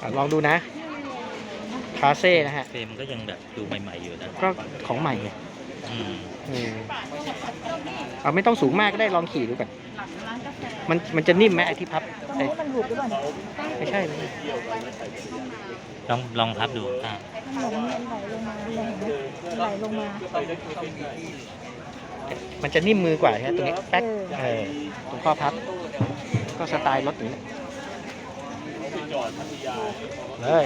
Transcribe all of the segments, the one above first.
อะลองดูนะ คาเซ่นะฮะ เฟรมก็ยังแบบดูใหม่ ๆ อยู่นะก็ของใหม่ไงอืมอืมเอาไม่ต้องสูงมากก็ได้ลองขี่ดูก่อนมันมันจะนิ่มไหมไอ้ที่พับตรงไอ้นี้มันบุบหรือเปล่าเนี่ยไม่ใช่ไม่ใช่ลองลองพับดูอ่ามันเหมือนมันไหลลงมาเลยเห็นไหมไหลลงมา มันจะนิ่มมือกว่าใช่ไหมตรงนี้แป๊กเออตรงข้อพับ ก็สไตล์รถอย่างนี้ เลย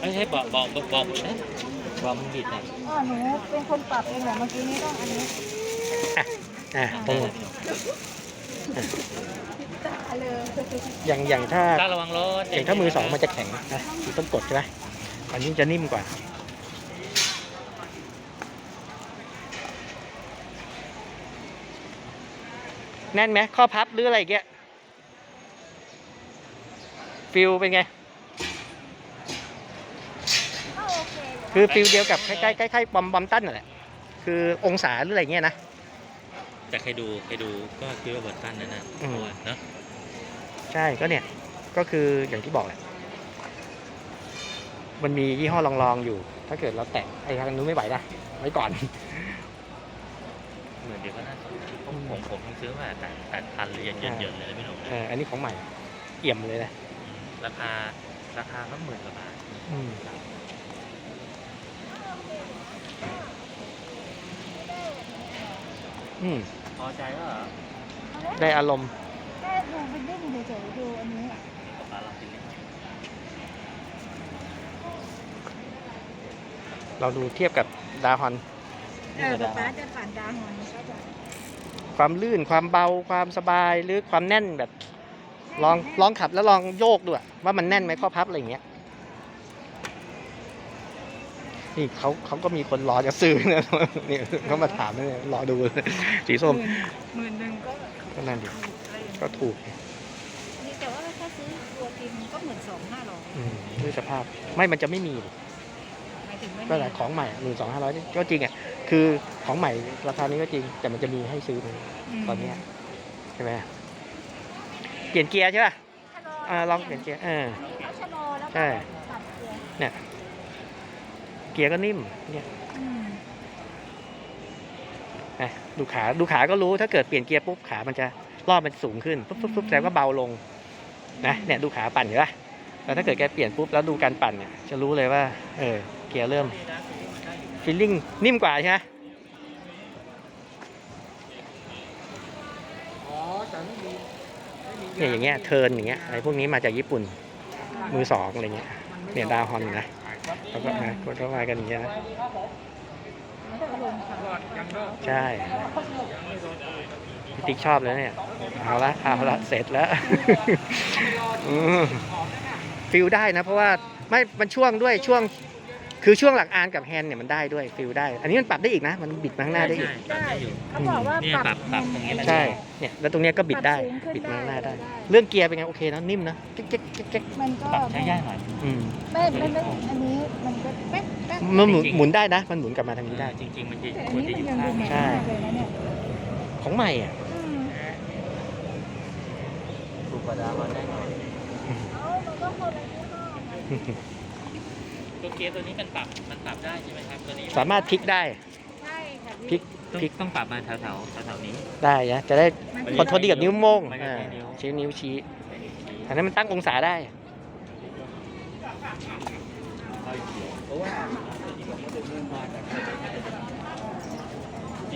ไม่ใช่บอกบอกบอกบอกเอ๊ะบอกมันบิดหน่อยอ๋อหนูเป็นคนปรับเองเหรอเมื่อกี้นี้ต้องอันนี้อะตรงตาเลยอย่างอย่างถ้ากล้าระวังรถอย่างถ้ามือสองมันจะแข็งนะต้องกดใช่ไหมอันนี้จะนิ่มกว่าแน่นไหมข้อพับหรืออะไรเงี้ย ฟิลเป็นไง ก็โอเคอยู่คือฟิลเดียวกับคล้ายๆคล้ายๆบอมบอมตันนั่นแหละ คือองศาหรืออะไรเงี้ยนะ แต่ใครดูใครดูก็คิดว่าเบิร์ตันนั่นน่ะอืมเนอะใช่ก็เนี่ยก็คืออย่างที่บอกแหละ มันมียี่ห้อลองๆอยู่ ถ้าเกิดเราแตะไอ้ทางนู้นไม่ไหวนะไว้ก่อน เหมือนเดี๋ยวก็น่าสนใจผมผมผมซื้อมาแปดแปดพันเลยยันเยินเยินเลยนะพี่หนุ่มเอออันนี้ของใหม่ เอี่ยมเลยนะ ราคาราคาก็หมื่นกว่าบาทอืม อืม พอใจแล้วเหรอได้อารมณ์ แค่ดูเป็นดิ้นเฉยๆดูอันนี้กับปลาเรากินเล่นเราดูเทียบกับดาฮอน เออป๊าป๊าจะผ่านดาวหอนก็จะความลื่นความเบาความสบายหรือความแน่นแบบ ลองลองขับแล้วลองโยกด้วยว่ามันแน่นไหมข้อพับอะไรอย่างเงี้ยนี่เขาเขาก็มีคนรอจะซื้อนะนี่เขามาถามเนี่ยรอดูสีส้มหมื่นหนึ่งก็ก็นั่นดิอะไรอย่างเงี้ยก็ถูกนี่แต่ว่าถ้าซื้อตัวจริงก็หมื่นสองห้าร้อยอืมด้วยสภาพไม่มันจะไม่มีหมายถึงไม่ก็แหละของใหม่หมื่นสองห้าร้อยก็จริงอะคือของใหม่ราคานี้ก็จริง แต่มันจะมีให้ซื้อไหมตอนเนี้ยใช่ไหม เปลี่ยนเกียร์ใช่ป่ะอ่าลองเปลี่ยนเกียร์เออเขาชะลอแล้วใช่ก็ตัดเกียร์เนี่ยเกียร์ก็นิ่มเนี่ยอืมนะดูขาดูขาก็รู้ถ้าเกิดเปลี่ยนเกียร์ปุ๊บขามันจะรอบมันสูงขึ้นปุ๊บปุ๊บปุ๊บแสดงว่าเบาลงนะเนี่ยดูขาปั่นเห็นปะแล้วถ้าเกิดแกเปลี่ยนปุ๊บแล้วดูการปั่นเนี่ยจะรู้เลยว่าเออเกียร์เริ่มฟีลลิ่งนิ่มกว่าใช่ไหม เนี่ยอย่างเงี้ยเทิร์นอย่างเงี้ยอะไรพวกนี้มาจากญี่ปุ่นมือสองอะไรเงี้ยเนี่ยดาวฮอนนะแล้วก็นะก็มากันอย่างเงี้ยนะแล้วก็ลงค่ะใช่พี่ติ๊กชอบเลยเนี่ยเอาละเอาละเสร็จแล้วอืมฟิลได้นะเพราะว่าไม่มันช่วงด้วยช่วง คือช่วงหลักอานกับแฮนด์เนี่ยมันได้ด้วยฟิลได้ อันนี้มันปรับได้อีกนะ มันบิดมาข้างหน้าได้อีก ใช่ใช่อยู่เขาบอกว่าเนี่ยปรับปรับปรับตรงนี้ใช่ เนี่ยแล้วตรงเนี้ยก็บิดได้บิดมาข้างหน้าได้ เรื่องเกียร์เป็นไงโอเคนะนิ่มนะเจ๊กเจ๊กเจ๊กเจ๊กมันก็ปรับใช้ยากหน่อย อืมไม่ไม่ไม่อันนี้มันก็แป๊กแป๊กมันหมุนหมุนได้นะ มันหมุนกลับมาทางนี้ได้ จริง ๆ มันจะแต่อันควรนี้จะมัอนยู่ยังข้างดูเหม็นมากเลยนะเนี่ยของใหม่อะอืมถูกกว่าดาวน์ได้หน่อย เอามันก็คนละยี่ห้อ ตัวเกียร์ตัวนี้มันปรับมันปรับได้ใช่ไหมครับตัวนี้สามารถพลิกได้ใช่ค่ะพลิกต้องต้องปรับมาแถวแถวแถวๆนี้ ได้นะจะได้มันคอนโทรลดีกับนิ้วโป้งมันจะอ่าใช้นิ้วชี้นิ้วชี้อันนั้นมันตั้งองศาได้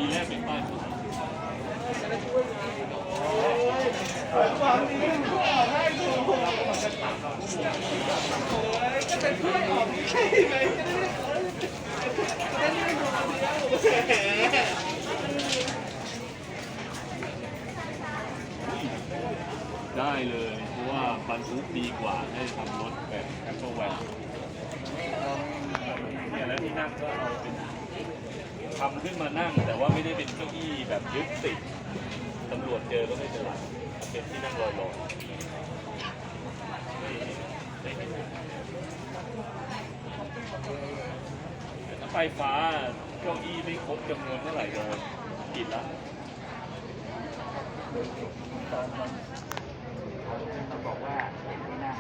ได้ เลยเพราะว่าบรรทุกดีกว่าให้ทำรถแบบแอปเปิลแวนเนี่ยแล้วที่นั่งก็เอาเป็นทำขึ้นมานั่ง แต่ว่าไม่ได้เป็นเก้าอี้แบบยึดติดตำรวจเจอก็ไม่เป็นไรเป็นที่นั่งลอยๆ ไฟฟ้าเก้าอี้ไม่ครบจำนวนเท่าไหร่ก็ผิดละต้องบอกว่าเจ็ดที่นั่ง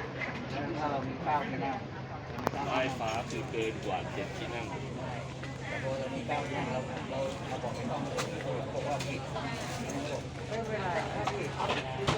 ถ้าเรามีเก้าที่นั่งายฟ้าคือเกินกว่าเจ็ดที่นั่งพอเรามีก้านั่งเราเราบอกไม่ต้องเลยเขาบว่าผิดไม่เป็นไรถ้าผิด